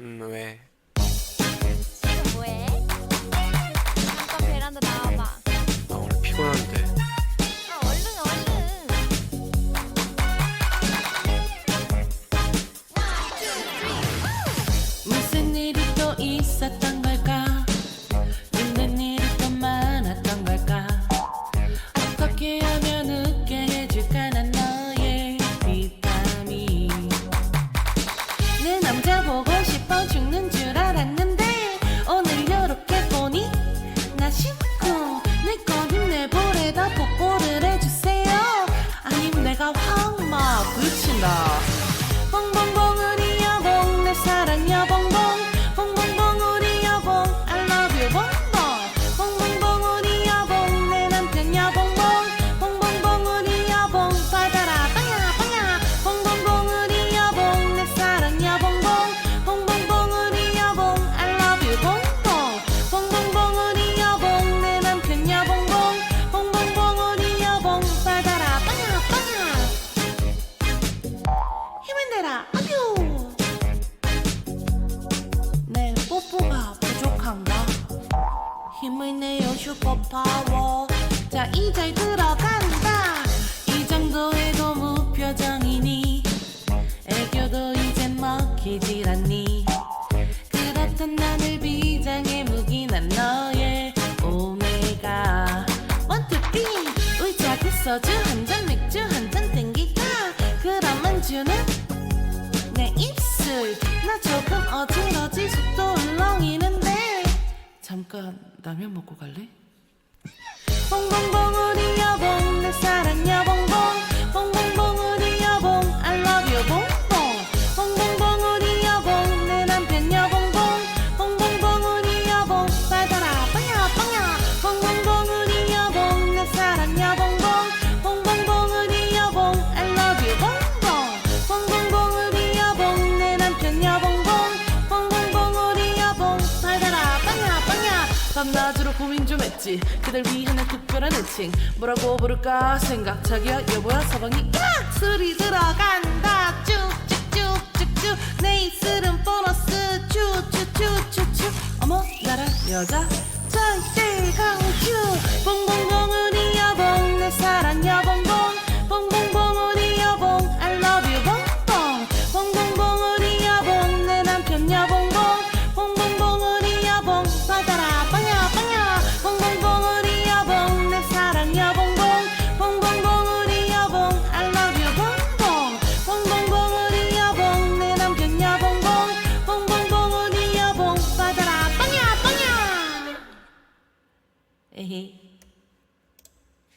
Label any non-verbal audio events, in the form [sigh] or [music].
음, 왜? 지금 뭐해? 잠깐 베란다 나와봐. 나 오늘 피곤한데. 아, 얼른 얼른. 무슨 일이 또 있었던 걸까? 힘든 일이 또 많았던 걸까? 어떻게 하 내 남자 보고 싶어 죽는 줄 알았는데 힘을 내라. 아뷰 내 뽀뽀가 부족한가? 힘을 내요 슈퍼파워. 자이잘 들어간다. 이 정도에도 무표정이니. 애교도 이제 먹히질 않니? 그렇던 나를 비장의 무기 난 너의 오메가. 원투비 의자고 소주 한잔 맥주 한잔 땡기가 그럼 안주는 내 입술. 나 조금 어지러지 속도 울렁이는데. 잠깐 라면 먹고 갈래? [laughs] 봉봉봉 우리 여봉 내 사랑 여봉봉 밤낮으로 고민 좀 했지. 그댈 위한 특별한 애칭. 뭐라고 부를까 생각 자기야 여보야 서방이. 야 술이 들어간다. 쭉쭉쭉쭉쭉 내 입술은 보너스. 추추추추추 어머 나란 여자. 절대 강추. 봉봉봉 우 우리